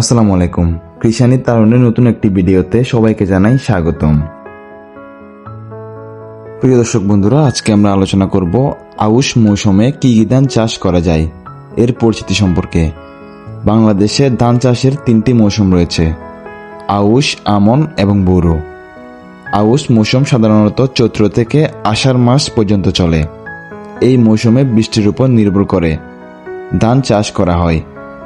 আসসালামু আলাইকুম। কৃষানি তারুণের নতুন একটি ভিডিওতে সবাইকে জানাই স্বাগতম। প্রিয় দর্শক বন্ধুরা, আজকে আমরা আলোচনা করব আউশ মৌসুমে কি কি ধান চাষ করা যায়, এর পরিচিতি সম্পর্কে। বাংলাদেশে ধান চাষের তিনটি মৌসুম রয়েছে, আউশ, আমন এবং বোরো। আউশ মৌসুম সাধারণত চৈত্র থেকে আষাঢ় মাস পর্যন্ত চলে। এই মৌসুমে বৃষ্টির উপর নির্ভর করে ধান চাষ করা হয়,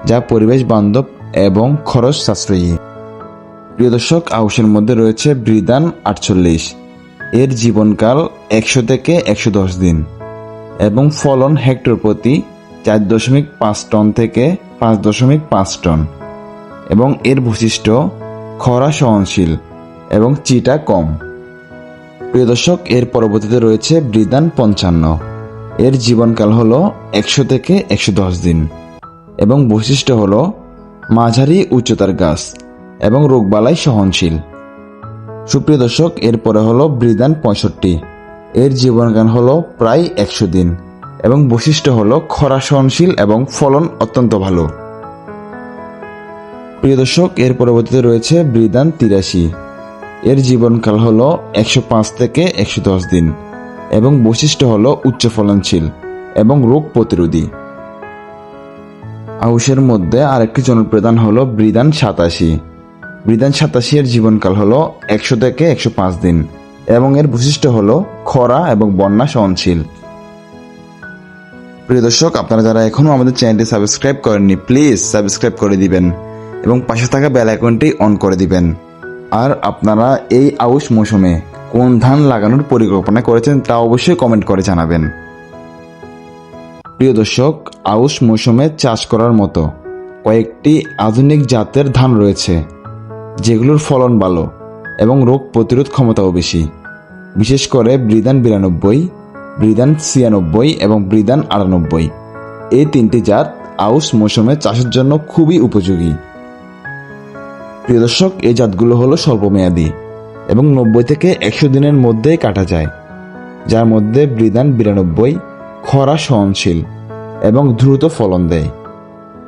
যা পরিবেশ বান্ধব এবং খরচ সাশ্রয়ী। প্রিয় দর্শক, আউশের মধ্যে রয়েছে বৃদান আটচল্লিশ। এর জীবনকাল একশো থেকে একশো দশ দিন এবং ফলন হেক্টর প্রতি চার দশমিক পাঁচ টন থেকে পাঁচ দশমিক পাঁচ টন এবং এর বৈশিষ্ট্য খরা সহনশীল এবং চিটা কম। প্রিয় দর্শক, এর পরবর্তীতে রয়েছে বৃদান পঞ্চান্ন। এর জীবনকাল হলো একশো থেকে একশো দশ দিন এবং বৈশিষ্ট্য হলো মাঝারি উচ্চতার গাছ এবং রোগবালাই সহনশীল। সুপ্রিয় দর্শক, এরপরে হলো বৃদান পঁয়ষট্টি। এর জীবনকাল হলো প্রায় একশো দিন এবং বৈশিষ্ট্য হলো খরা সহনশীল এবং ফলন অত্যন্ত ভালো। প্রিয় দর্শক, এর পরবর্তীতে রয়েছে বৃদান তিরাশি। এর জীবনকাল হলো একশো পাঁচ থেকে একশো দশ দিন এবং বৈশিষ্ট্য হলো উচ্চ ফলনশীল এবং রোগ প্রতিরোধী। আউশের মধ্যে আরেকটি জনপ্রদান হলো বৃদান সাতাশি। বৃদান সাতাশি এর জীবনকাল হলো একশো থেকে একশো পাঁচ দিন এবং এর বৈশিষ্ট্য হলো খরা এবং বন্যা সহনশীল। প্রিয় দর্শক, আপনারা যারা এখনও আমাদের চ্যানেলটি সাবস্ক্রাইব করেননি, প্লিজ সাবস্ক্রাইব করে দিবেন এবং পাশে থাকা বেল আইকনটি অন করে দিবেন। আর আপনারা এই আউশ মৌসুমে কোন ধান লাগানোর পরিকল্পনা করেছেন তা অবশ্যই কমেন্ট করে জানাবেন। প্রিয় দর্শক, আউশ মৌসুমে চাষ করার মতো কয়েকটি আধুনিক জাতের ধান রয়েছে, যেগুলোর ফলন ভালো এবং রোগ প্রতিরোধ ক্ষমতাও বেশি। বিশেষ করে বৃদান বিরানব্বই বৃদান ছিয়ানব্বই এবং বৃদান আটানব্বই। এই তিনটি জাত আউশ মৌসুমে চাষের জন্য খুবই উপযোগী। প্রিয় দর্শক, এই জাতগুলো হলো স্বল্পমেয়াদী এবং নব্বই থেকে একশো দিনের মধ্যেই কাটা যায়, যার মধ্যে বৃদান বিরানব্বই খরা সহনশীল এবং দ্রুত ফলন দেয়।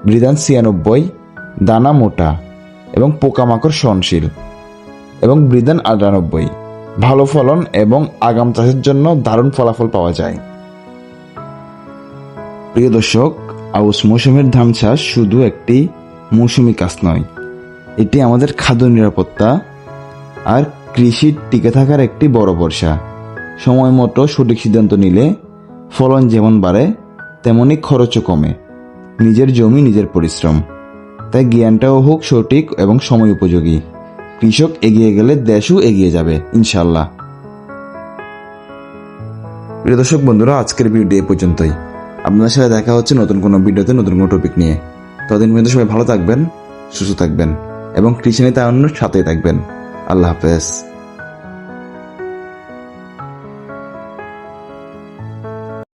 বৃদান ছিয়ানব্বই, দানা মোটা এবং পোকামাকড় সহনশীল এবং বৃদান আটানব্বই, ভালো ফলন এবং আগাম চাষের জন্য দারুণ ফলাফল পাওয়া যায়। প্রিয় দর্শক আউস মৌসুমের ধান চাষ শুধু একটি মৌসুমি কাজ নয়, এটি আমাদের খাদ্য নিরাপত্তা আর কৃষির টিকে থাকার একটি বড় ভরসা। সময় মতো সঠিক সিদ্ধান্ত নিলে ফলন যেমন বাড়ে, তেমনই খরচও কমে। নিজের জমি, নিজের পরিশ্রম। তাই জ্ঞানটাও হোক সঠিক এবং সময় উপযোগী। কৃষক এগিয়ে গেলে দেশও এগিয়ে যাবে ইনশাল্লাহ প্রিয় দর্শক বন্ধুরা, আজকের ভিডিও এ পর্যন্তই। আপনাদের সাথে দেখা হচ্ছে নতুন কোনো ভিডিওতে নতুন কোনো টপিক নিয়ে। ততদিন পর্যন্ত সবাই ভালো থাকবেন, সুস্থ থাকবেন এবং কৃষি নেতা অন্য সাথেই থাকবেন। আল্লাহ হাফেজ।